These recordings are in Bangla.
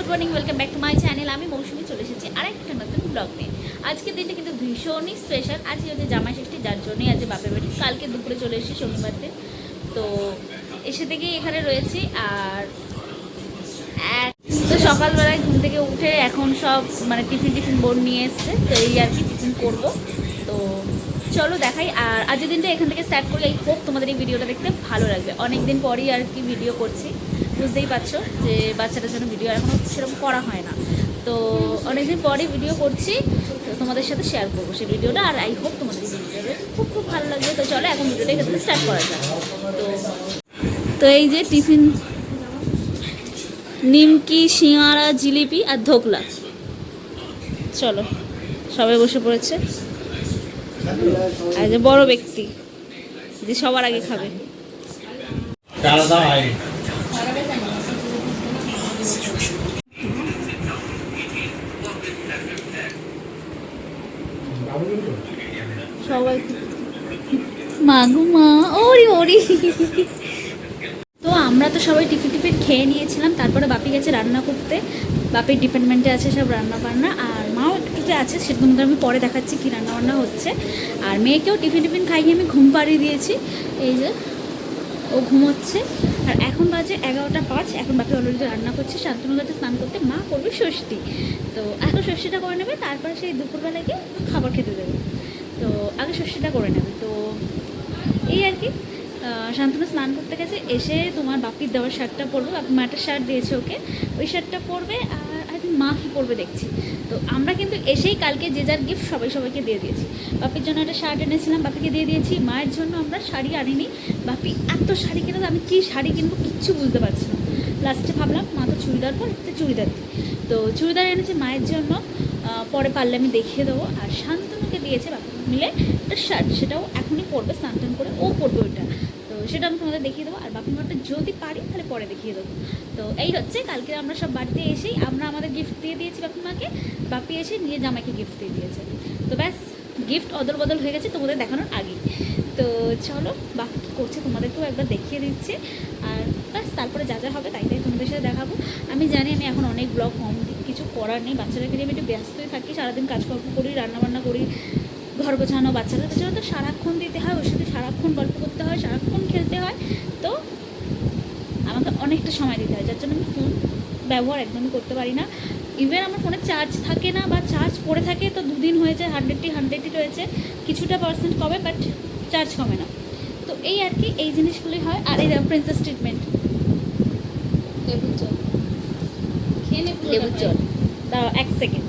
Good morning welcome back to my channel আমি মৌসুমি চলে এসেছি আরেকটা নতুন ব্লগ নিয়ে। আজকের দিনটা কিন্তু ভীষণই স্পেশাল আজকে হচ্ছে জামাই ষষ্ঠী, যার জন্যই আজ বাপের বাড়ি। কালকে দুপুরে চলে এসেছি শনিবার দিন। তো এসে থেকেই এখানে রয়েছি আর তো সকালবেলায় ঘুম থেকে উঠে এখন সব মানে টিফিন টিফিন বোর্ড নিয়ে এসছে। তো এই আর কি টিফিন করব। তো চলো দেখাই। আর আজকের দিনটা এখান থেকে স্টার্ট করি। এই হোপ তোমাদের এই ভিডিওটা দেখতে ভালো লাগবে। অনেক দিন পরই আর কি ভিডিও করছি। বুঝতেই পারছ যে বাচ্চাটার জন্য ভিডিও এখনও সেরকম করা হয় না। তো অনেকদিন পরই ভিডিও করছি, তো তোমাদের সাথে শেয়ার করব সেই ভিডিওটা, আর আই হোপ তোমাদের ভিডিওটা খুব খুব ভালো লাগবে। তো চলো এখন ভিডিওটা এখান স্টার্ট করা যাক। তো তো এই যে টিফিন, নিমকি সিঙাড়া জিলিপি আর ধোকলা। চলো, সবাই বসে পড়েছে। আর যে বড় ব্যক্তি, যে সবার আগে খাবে ডাল দাও আই সবাই মা মা, ওরি ওরি। তো আমরা তো সবাই টিফিন টিফিন খেয়ে নিয়েছিলাম, তারপরে বাপি গেছে রান্না করতে। বাপির ডিপার্টমেন্টে আছে সব রান্না বান্না আর মাও একটু আছে সেটা তোমাদের আমি পরে দেখাচ্ছি কী রান্না বান্না হচ্ছে। আর মেয়েকেও টিফিন টিফিন খাইয়ে আমি ঘুম পাড়িয়ে দিয়েছি, এই যে, ও ঘুমোচ্ছে। আর এখন বাজে এগারোটা পাঁচ, এখন বাকি অলরেডি রান্না করছে শান্তনু গাছে স্নান করতে মা করবে ষষ্ঠী। তো এখন ষষ্ঠীটা করে নেবে, তারপরে সেই দুপুরবেলা গিয়ে খাবার খেতে দেবে। তো আগে ষষ্ঠীটা করে নেবে। তো এই আর কি শান্তনু স্নান করতে গেছে, এসে তোমার বাপির দেওয়ার শার্টটা পরবে, বাপি মাটার শার্ট দিয়েছে ওকে, ওই শার্টটা পরবে আর মা কী পরবে দেখছি। তো আমরা কিন্তু এসেই কালকে যে যার গিফট সবাই সবাইকে দিয়ে দিয়েছি। বাপির জন্য একটা শার্ট এনেছিলাম, বাপিকে দিয়ে দিয়েছি। মায়ের জন্য আমরা শাড়ি আনিনি। বাপি এত শাড়ি কিনে আমি কী শাড়ি কিনবো কিচ্ছু বুঝতে পারছি না। লাস্টে ভাবলাম, মা তো চুড়িদার পর একটা চুড়িদার দিই। তো চুড়িদার এনেছে মায়ের জন্য। পরে পারলে আমি দেখিয়ে দেবো। আর শান্তনুকে দিয়েছে বাপি মিলে একটা শার্ট, সেটাও এখনই পরবে, স্নান করে ও পরবে ওইটা। সেটা আমি তোমাদের দেখিয়ে দেবো, আর বাপি মাটা যদি পারি তাহলে পরে দেখিয়ে দেবো। তো এই হচ্ছে কালকে আমরা সব বাড়িতে এসেই আমরা আমাদের গিফট দিয়ে দিয়েছি বাপি মাকে বাপি এসে নিয়ে জামাইকে গিফট দিয়ে দিয়েছে। তো ব্যাস গিফট অদল বদল হয়ে গেছে তোমাদের দেখানোর আগেই। তো চলো, বাপি কী করছে তোমাদেরকেও একবার দেখিয়ে দিচ্ছে। আর ব্যাস, তারপরে যা যা হবে তাই তাই তোমাদের সাথে দেখাবো। আমি জানি আমি এখন অনেক ব্লগ কম, কিছু করার নেই, বাচ্চাদেরকে নিয়ে আমি একটু ব্যস্তই থাকি, সারাদিন কাজকর্ম করি, রান্নাবান্না করি ঘর গোছানো বাচ্চাদের পেছনে তো সারাক্ষণ দিতে হয় ওর সাথে সারাক্ষণ গল্প করতে হয় সারাক্ষণ খেলতে হয়। তো আমাকে অনেকটা সময় দিতে হয় যার জন্য আমি ফোন ব্যবহার একদমই করতে পারি না। ইভেন আমার ফোনে চার্জ থাকে না বা চার্জ পড়ে থাকে তো দুদিন হয়েছে হান্ড্রেডটি হান্ড্রেডটি রয়েছে কিছুটা পার্সেন্ট কমে বাট চার্জ কমে না। তো এই আর কি এই জিনিসগুলি হয় আর এই প্রিন্সেস ট্রিটমেন্ট লেবুর জল। লেবুর জল। দাও এক সেকেন্ড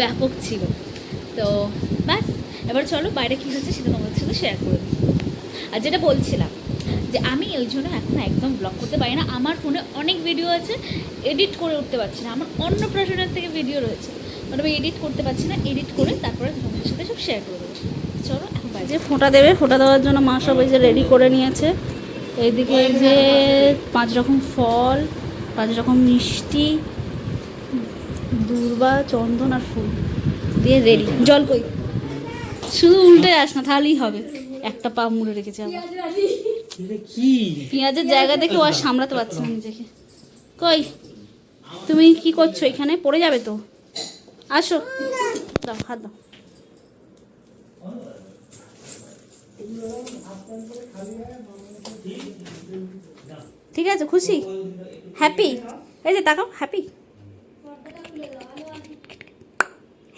ব্যাপক ছিল। তো ব্যাস, এবার চলো বাইরে কী হচ্ছে সেটা তোমাদের সাথে শেয়ার করে আর যেটা বলছিলাম যে আমি ওই জন্য এখন একদম ব্লগ করতে পারি না। আমার ফোনে অনেক ভিডিও আছে এডিট করে উঠতে পারছি না। আমার অন্য প্রশ্নের থেকে ভিডিও রয়েছে। মানে আমি এডিট করতে পারছি না এডিট করে তারপরে তোমাদের সাথে সব শেয়ার করে দেবো। চলো এখন বাইরে। ফোঁটা দেবে, ফোঁটা দেওয়ার জন্য মা সব যে রেডি করে নিয়েছে। এইদিকে যে পাঁচ রকম ফল, পাঁচ রকম মিষ্টি দূর্বা চন্দন আর ফুল দিয়ে রেডি জল কই? শুধু উল্টে আস না তাহলেই হবে। একটা পা মুড়ে রেখেছে আবার কি? পেঁয়াজের জায়গা দেখে ও আর সামলাতে পারছে না নিজেকে। কই? তুমি কি করছ এখানে? পড়ে যাবে তো। আসো। দাও হাত দাও। ঠিক আছে খুশি? হ্যাপি এই যে তাকাও হ্যাপি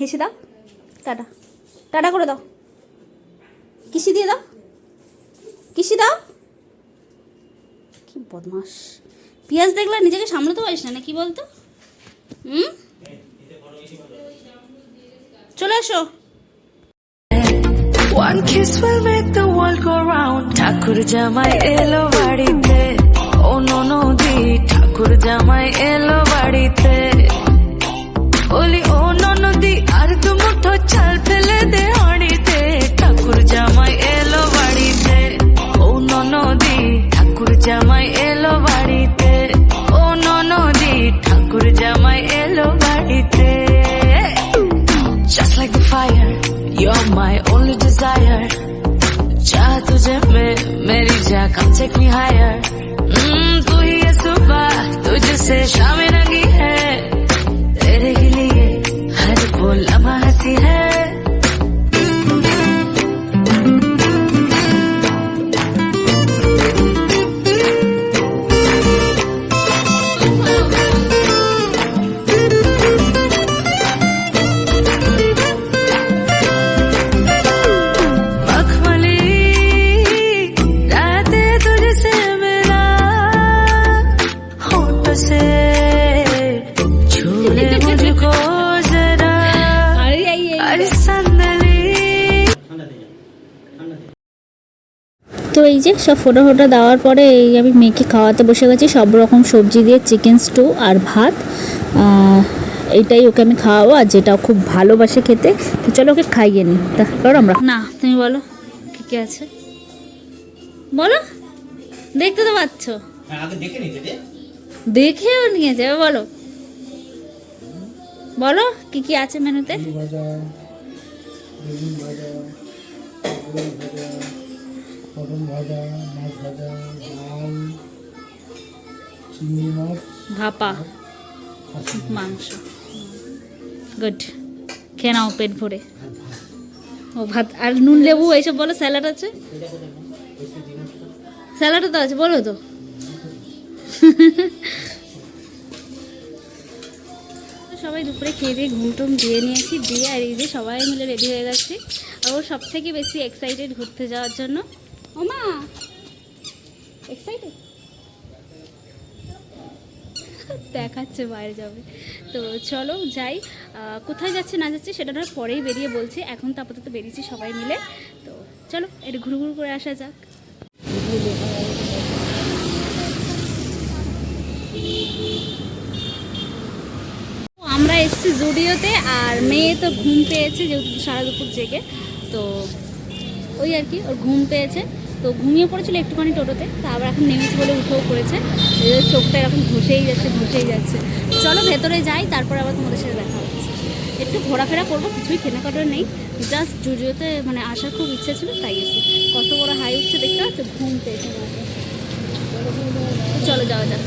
হেসে দাও। টাটা। টাটা করে দাও। কিসি দিয়ে দাও। কিসি দাও। কি বদমাস পিঁয়াজ দেখলে নিজেকে সামলাতে পারিস না কি বলতো? হুম? চলে এসো One kiss will make the world go round. ঠাকুর জামাই এলো বাড়িতে। ও ননদি, ঠাকুর জামাই এলো বাড়িতে। ননদি আর দু মুঠো চাল ফেলে দে। যে সব ফোটো ফোটো দেওয়ার পরে এই আমি মেয়েকে খাওয়াতে বসে গেছি। সব রকম সবজি দিয়ে চিকেন স্টু আর ভাত। আহ, এইটাই ওকে আমি খাওয়াবো আর যেটা খুব ভালোবাসে খেতে। তো চলো ওকে খাইয়ে নিই। তারপর আমরা না তুমি বলো কী কী আছে? বলো দেখতে তো পাচ্ছ। হ্যাঁ দেখে দেখেও নিয়ে যাবে বলো। বলো কি কি আছে মেনুতে? পটল ভাজা মাছ ভাজা ডাল চিংড়ি মাছ ভাপা মাংস। গুড। খেয়ে নাও পেট ভরে। ও ভাত। আর নুন লেবু এইসব বলো স্যালাড আছে? স্যালাডও তো আছে বলো তো। সবাই দুপুরে খেয়ে দিয়ে ঘুম টুম দিয়ে নিয়েছি দিয়ে আর এই যে সবাই মিলে রেডি হয়ে গেছি। আর ও সব থেকে বেশি এক্সাইটেড ঘুরতে যাওয়ার জন্য। ও মা এক্সাইটেড দেখাচ্ছে বাইরে যাবে। তো চলো যাই কোথায় যাচ্ছে না যাচ্ছে সেটা নয় পরেই বেরিয়ে বলছি। এখন তো আপাতত বেরিয়েছি সবাই মিলে। তো চলো এটা ঘুরু ঘুরু করে আসা যাক। আমরা এসেছি জুডিওতে আর মেয়ে তো ঘুম পেয়েছে যেহেতু সারা দুপুর জেগে। তো ওই আর কি, ওর ঘুম পেয়েছে। তো ঘুমিয়ে পড়েছিল একটুখানি টোটোতে, তা আবার এখন নেমেছে বলে উঠেও পড়েছে চোখটা এরকম ঘষেই যাচ্ছে ঘষেই যাচ্ছে। চলো ভেতরে যাই, তারপর আবার তোমাদের সাথে দেখা হচ্ছে একটু ঘোরাফেরা করব, কিছুই কেনাকাটার নেই। জাস্ট জুজুতে মানে আসার খুব ইচ্ছা ছিল, তাই এসেছি। কত বড় হাই উঠছে দেখতে পাচ্ছ? ঘুম পেয়েছে। চলো যাওয়া যাক।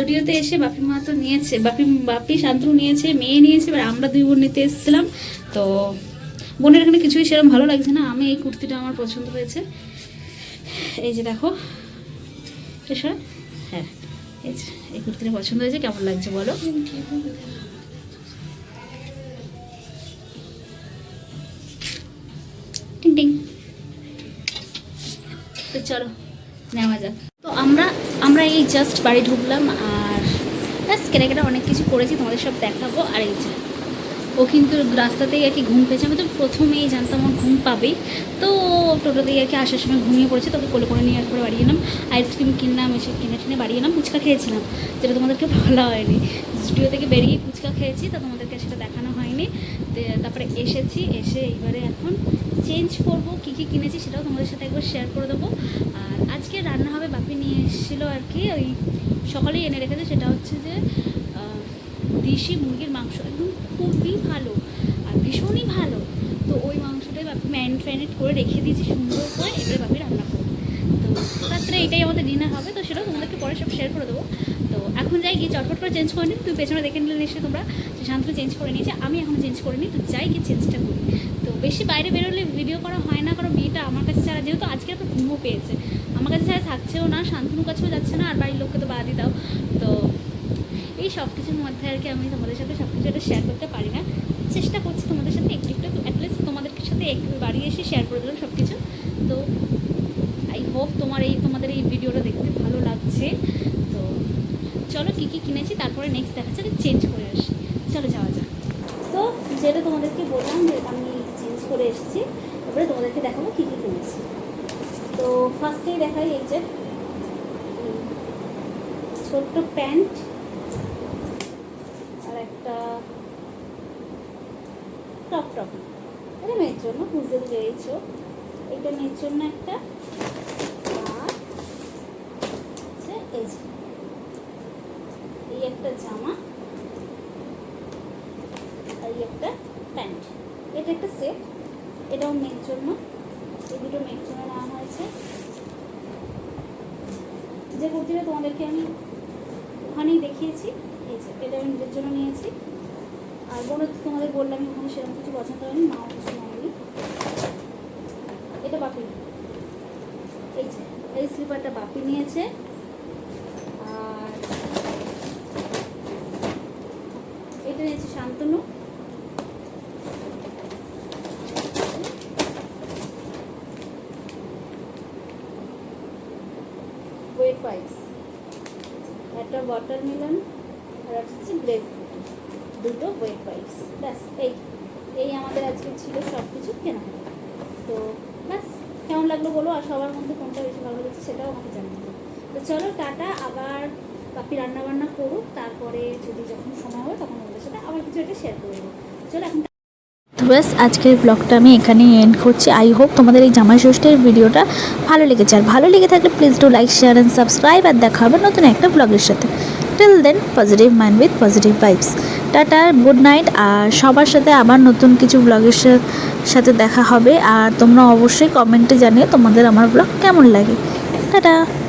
জুডিওতে এসে বাপি মা তো নিয়েছে, বাপি বাপি শান্তনু নিয়েছে, মেয়ে নিয়েছে, এবার আমরা দুই বোন নিতে এসেছিলাম। তো বোনের এখানে কিছুই সেরকম ভালো লাগছে না। আমি এই কুর্তিটা আমার পছন্দ হয়েছে। এই যে দেখো। এসব হ্যাঁ। এই যে, এই কুর্তিটা পছন্দ হয়েছে। কেমন লাগছে বলো? তো চলো, নেওয়া যাক। তো আমরা আমরা এই জাস্ট বাড়ি ঢুকলাম আর ব্যাস কেনাকাটা অনেক কিছু করেছি, তোমাদের সব দেখাবো আর এই যে। ও কিন্তু রাস্তাতেই আর কি ঘুম পেয়েছে। আমি তো প্রথমেই জানতাম আমার ঘুম পাবেই তো টোটোতেই আর কি আসার সময় ঘুমিয়ে পড়েছে। তোকে কোলে করে নিয়ে একবার বাড়ি এলাম। আইসক্রিম কিনলাম, এসে কিনে টিনে বাড়ি এলাম, ফুচকা খেয়েছিলাম। যেটা তোমাদেরকে বলা হয়নি। স্টুডিও থেকে বেরিয়ে ফুচকা খেয়েছি, তো তোমাদেরকে সেটা দেখানো হয়নি। তারপরে এসেছি, এসে এইবারে এখন চেঞ্জ করব, কি কি কিনেছি সেটাও তোমাদের সাথে একবার শেয়ার করে দেবো। আর আজকে রান্না হবে বাপি নিয়ে এসেছিল আর কি, ওই সকালেই এনে রেখেছে, সেটা হচ্ছে যে দেশি মুরগির মাংস একদম খুবই ভালো আর ভীষণই ভালো। তো ওই মাংসটাই বাপি ম্যারিনেট করে রেখে দিয়েছি সুন্দর করে, এবারে বাপি রান্না করবে। তো রাত্রে এটাই আমাদের ডিনার হবে, তো সেটাও তোমাদেরকে পরে সব শেয়ার করে দেবো। তো এখন যাই, গিয়ে চটপট করে চেঞ্জ করে নিই তুই পেছনে দেখে নিলে নিশ্চয়ই তোমরা শান্তনু চেঞ্জ করে নিয়েছে, আমি এখন চেঞ্জ করে নিই তো যাই গিয়ে চেঞ্জটা করি। তো বেশি বাইরে বেরোলে ভিডিও করা হয় না, কারণ মেয়েটা আমার কাছে ছাড়া, যেহেতু আজকে একটা ঘুমও পেয়েছে। আমার কাছে ছাড়া থাকছেও না, শান্তনুর কাছেও যাচ্ছে না, আর বাড়ির লোককে তো বাদই দাও। তো এই সব কিছুর মধ্যে আর কি আমি তোমাদের সাথে সব কিছু একটা শেয়ার করতে পারি না। চেষ্টা করছি তোমাদের সাথে একটু একটু অ্যাটলিস্ট তোমাদের সাথে একটু বাড়ি এসে শেয়ার করে দিলাম সব কিছু তো আই হোপ তোমার এই, তোমাদের এই ভিডিওটা দেখতে ভালো লাগছে। তো চলো কী কী কিনেছি, তারপরে নেক্সট দেখা যাচ্ছে চেঞ্জ করে আসি। চলো যাওয়া যাক। তো যেটা তোমাদেরকে বললাম যে আমি চেঞ্জ করে এসেছি তারপরে তোমাদেরকে দেখাবো কী কী কিনেছি। তো ফার্স্টেই দেখাই এই যে ছোট্ট প্যান্ট আর একটা টপ এটা মেয়ের জন্য বুঝতে পেরেছ এটা মেয়ের জন্য একটা এই এই একটা জামা, আর এই একটা প্যান্ট। এটা একটা সেট। এটাও মেয়ের জন্য। এই দুটো মেয়ের জন্য নেওয়া হয়েছে। যে কুর্তিটা তোমাদেরকে আমি ওখানেই দেখিয়েছি। এই যে, এটা আমি নিজের জন্য নিয়েছি। আর বোন তো তোমাদের বললাম ওখানে সেরকম কিছু পছন্দ হয়নি, মাও কিছু নেয়নি। এটা বাপি। এই যে, এই স্লিপারটা বাপি নিয়েছে। আর এটা নিয়েছে শান্তনু। ওয়েট পাইপস একটা ওয়াটারমেলন আর একটা হচ্ছে গ্রেপ দুটো ওয়েট পাইপস ব্যাস, এই এই আমাদের আজকে ছিল সব কিছু কেনা তো ব্যাস, কেমন লাগল বলো? আর সবার মধ্যে কোনটা বেশি ভালো লেগেছে সেটাও আমাকে জানাতে তো চলো, টাটা, আবার বাপি রান্না বান্না করুক। তারপরে যদি যখন সময় হবে তখন ওদের সাথে আবার কিছু একটা শেয়ার করে দেবো চলো, এখন ব্যাস, আজকের ব্লগটা আমি এখানেই এন্ড করছি। আই হোপ তোমাদের এই জামাই ষষ্ঠীর ভিডিওটা ভালো লেগেছে। আর ভালো লেগে থাকলে please do like share and subscribe আর দেখা হবে নতুন একটা ব্লগের সাথে। Till then positive mind with positive vibes tata good night আর সবার সাথে আবার নতুন কিছু ব্লগের সাথে দেখা হবে। আর তোমরা অবশ্যই কমেন্টে জানিয়ে তোমাদের আমার ব্লগ কেমন লাগে। টাটা!